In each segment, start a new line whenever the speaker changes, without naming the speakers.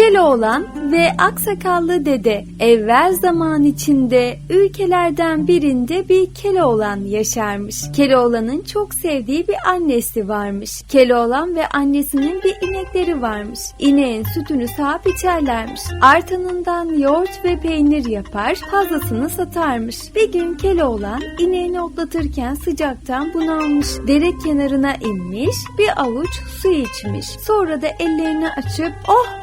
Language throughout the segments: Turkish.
Keloğlan ve Aksakallı Dede evvel zaman içinde ülkelerden birinde bir Keloğlan yaşarmış. Keloğlan'ın çok sevdiği bir annesi varmış. Keloğlan ve annesinin bir inekleri varmış. İneğin sütünü sağıp içerlermiş. Artanından yoğurt ve peynir yapar, fazlasını satarmış. Bir gün Keloğlan ineğini otlatırken sıcaktan bunalmış. Dere kenarına inmiş, bir avuç su içmiş. Sonra da ellerini açıp oh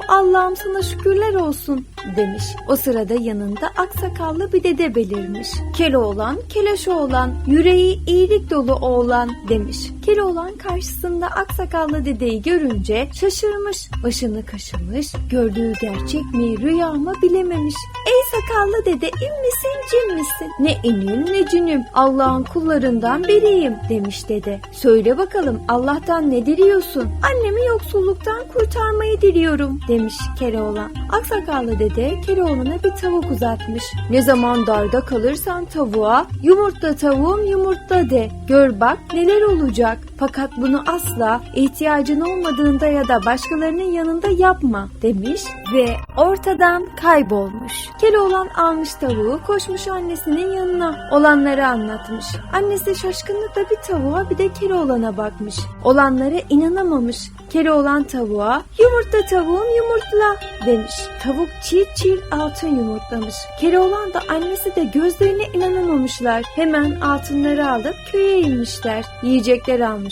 Allah'ım sana şükürler olsun demiş. O sırada yanında aksakallı bir dede belirmiş. Keloğlan, Keleşoğlan, yüreği iyilik dolu oğlan demiş. Keloğlan karşısında aksakallı dedeyi görünce şaşırmış, başını kaşımış, gördüğü gerçek mi rüya mı bilememiş. Ey sakallı dede in misin cin misin? Ne inim ne cinim Allah'ın kullarından biriyim demiş dede. Söyle bakalım Allah'tan ne diliyorsun? Annemi yoksulluktan kurtarmayı diliyorum demiş Keloğlan. Aksakallı dede Keloğlan'a bir tavuk uzatmış. Ne zaman darda kalırsan tavuğa yumurtla tavuğum yumurtla de. Gör bak neler olacak. Fakat bunu asla ihtiyacın olmadığında ya da başkalarının yanında yapma demiş ve ortadan kaybolmuş. Keloğlan almış tavuğu koşmuş annesinin yanına olanları anlatmış. Annesi şaşkınlıkla bir tavuğa bir de Keloğlan'a bakmış. Olanlara inanamamış. Keloğlan tavuğa yumurta tavuğum yumurtla demiş. Tavuk çiğ çiğ altın yumurtlamış. Keloğlan da annesi de gözlerine inanamamışlar. Hemen altınları alıp köye inmişler. Yiyecekler almışlar.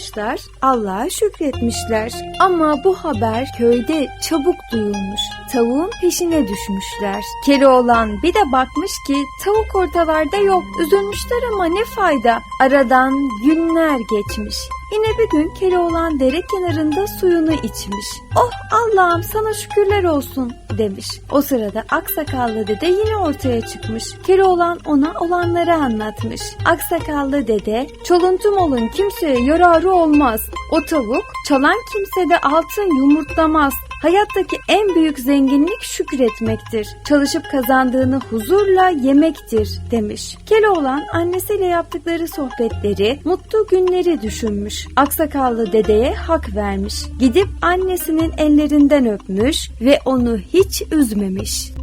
Allah'a şükretmişler. Ama bu haber köyde çabuk duyulmuş. Tavuğun peşine düşmüşler. Keloğlan bir de bakmış ki tavuk ortalarda yok. Üzülmüşler ama ne fayda. Aradan günler geçmiş. Yine bir gün Keloğlan dere kenarında suyunu içmiş. Oh Allah'ım sana şükürler olsun demiş. O sırada aksakallı dede yine ortaya çıkmış. Keloğlan ona olanları anlatmış. Aksakallı dede çoluntum olun kimseye yararı olmaz. O tavuk çalan kimse de altın yumurtlamaz. Hayattaki en büyük zenginlik şükretmektir. Çalışıp kazandığını huzurla yemektir demiş. Keloğlan annesiyle yaptıkları sohbetleri, mutlu günleri düşünmüş. Aksakallı dedeye hak vermiş. Gidip annesinin ellerinden öpmüş ve onu hiç üzmemiş.